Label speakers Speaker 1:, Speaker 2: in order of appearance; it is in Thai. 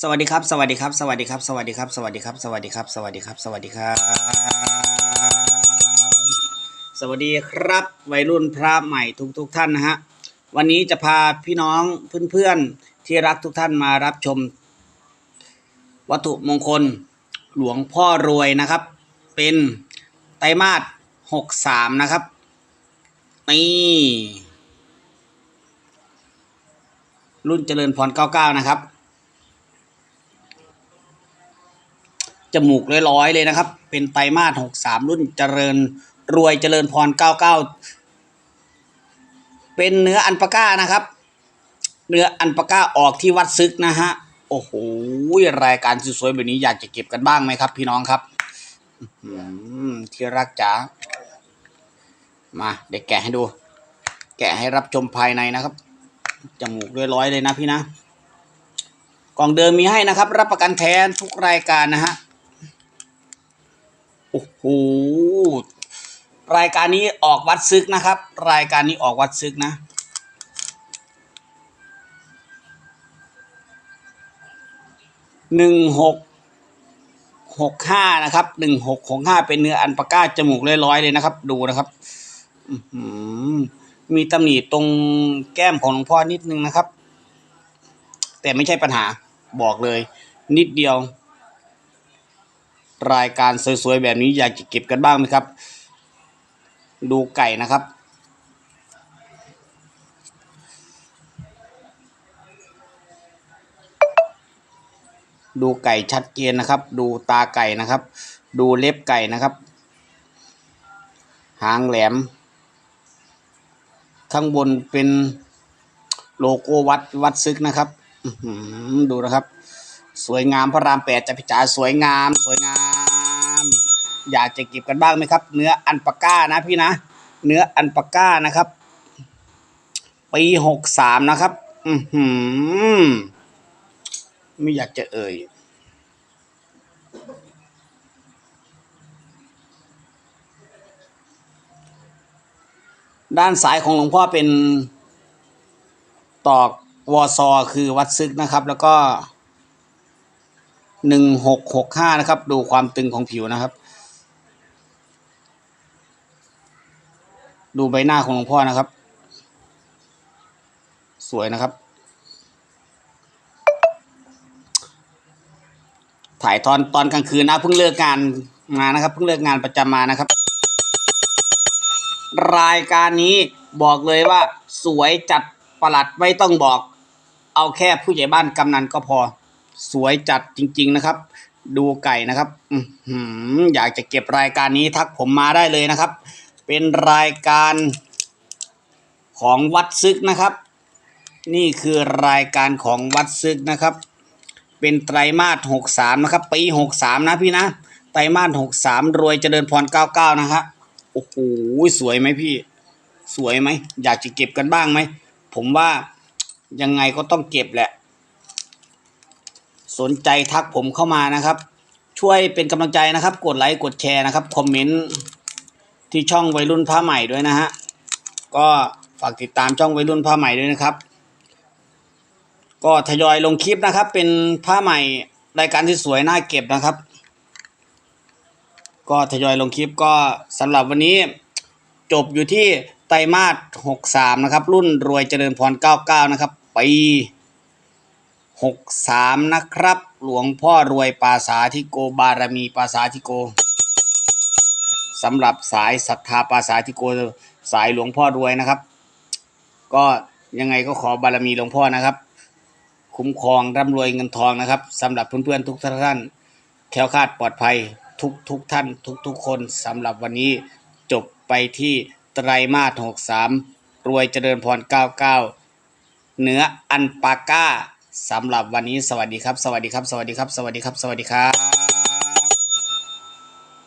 Speaker 1: สวัสดีครับ สวัสดีครับ สวัสดีครับ สวัสดีครับ สวัสดีครับ สวัสดีครับ สวัสดีครับ สวัสดีครับ สวัสดีครับ วัยรุ่นพระใหม่ทุกทุกท่านนะฮะ วันนี้จะพาพี่น้องเพื่อนๆที่รักทุกท่านมารับชม วัตถุมงคลหลวงพ่อรวยนะครับ เป็นไตรมาสหกสามนะครับ นี่รุ่นเจริญพรเก้าเก้านะครับ จมูกร้อยๆเลยนะครับ เป็นไตรมาสหกสามรุ่นเจริญรวยเจริญพรเก้าเก้าเป็นเนื้ออันปาก้านะครับ เนื้ออันปาก้าออกที่วัดซึกนะฮะโอ้โหรายการสวยๆแบบนี้อยากจะเก็บกันบ้างไหมครับ พี่น้องครับที่รักจ๋ามาเดี๋ยวแกะให้ดู แกะให้รับชมภายในนะครับจมูกร้อยๆเลยนะพี่นะ กล่องเดิมมีให้นะครับ รับประกันแทนทุกรายการนะฮะ หรายการนี้ออกวัดซึกนะครับ รายการนี้ออกวัดซึกนะ หนึ่งหกหกห้านะครับ หนึ่งหกหกห้าเป็นเนื้ออันปาก้าจมูกร้อยๆเลยนะครับ ดูนะครับอื้อหือมีตำหนิตรงแก้มของหลวงพ่อนิดนึงนะครับ แต่ไม่ใช่ปัญหาบอกเลย นิดเดียว รายการสวยๆแบบนี้อยากจะเก็บกันบ้างไหมครับ ดูไก่นะครับ ดูไก่ชัดเจนนะครับ ดูตาไก่นะครับ ดูเล็บไก่นะครับ หางแหลม ข้างบนเป็นโลโก้วัดวัดซึกนะครับดูนะครับ สวยงามพระรามแปดจะพิจารสวยงาม สวยงาม อยากจะเก็บกันบ้างไหมครับ เนื้ออันปาก้านะพี่นะ เนื้ออันปาก้านะครับ ปีหกสามนะครับ อือหือ ไม่อยากจะเอ่ยด้านซ้ายของหลวงพ่อเป็นตอกวอซอคือวัดซึกนะครับ แล้วก็ หนึ่งหกหกห้านะครับ ดูความตึงของผิวนะครับ ดูใบหน้าของหลวงพ่อนะครับ สวยนะครับ ถ่ายตอนตอนกลางคืนนะเพิ่งเลิกงานมานะครับเพิ่งเลิกงานประจำมานะครับ รายการนี้บอกเลยว่า สวยจัดประหลัดไม่ต้องบอก เอาแค่ผู้ใหญ่บ้านกำนันก็พอ สวยจัดจริง ๆนะครับ ดูไก่นะครับอือหือยากจะเก็บรายการนี้ทักผมมาได้เลยนะครับ เป็นรายการของวัดซึกนะครับ นี่คือรายการของวัดซึกนะครับ เป็นไตรมาสหกสามนะครับ ปีหกสามนะพี่นะไตรมาสหกสามรวยเจริญพรเก้าเก้านะฮะโอ้โหสวยไหมพี่ สวยไหม อยากจะเก็บกันบ้างไหม ผมว่ายังไงก็ต้องเก็บแหละ สนใจทักผมเข้ามานะครับ ช่วยเป็นกำลังใจนะครับ กดไลค์กดแชร์นะครับคอมเมนต์ที่ช่องวัยรุ่นผ้าใหม่ด้วยนะฮะก็ฝากติดตามช่องวัยรุ่นผ้าใหม่ด้วยนะครับ ก็ทยอยลงคลิปนะครับ เป็นผ้าใหม่รายการที่สวยน่าเก็บนะครับ ก็ทยอยลงคลิปก็สำหรับวันนี้จบอยู่ที่ไตรมาสหกสามนะครับ รุ่นรวยเจริญพรเก้าเก้านะครับ ปี หกสามนะครับ หลวงพ่อรวยปาสาธิโกบารมีปาสาธิโกสำหรับสายศรัทธาปาสาธิโกสายหลวงพ่อรวยนะครับ ก็ยังไงก็ขอบารมีหลวงพ่อนะครับ คุ้มครองร่ำรวยเงินทองนะครับสำหรับเพื่อนๆทุกท่านแค้วคาดปลอดภัยทุกทุกท่าน ทุกทุกคนสำหรับวันนี้จบไปที่ไตรมาสหกสามรวยเจริญพรเก้าเก้าเนื้ออันปาก้า สำหรับวันนี้สวัสดีครับ สวัสดีครับ สวัสดีครับ สวัสดีครับ สวัสดีครับ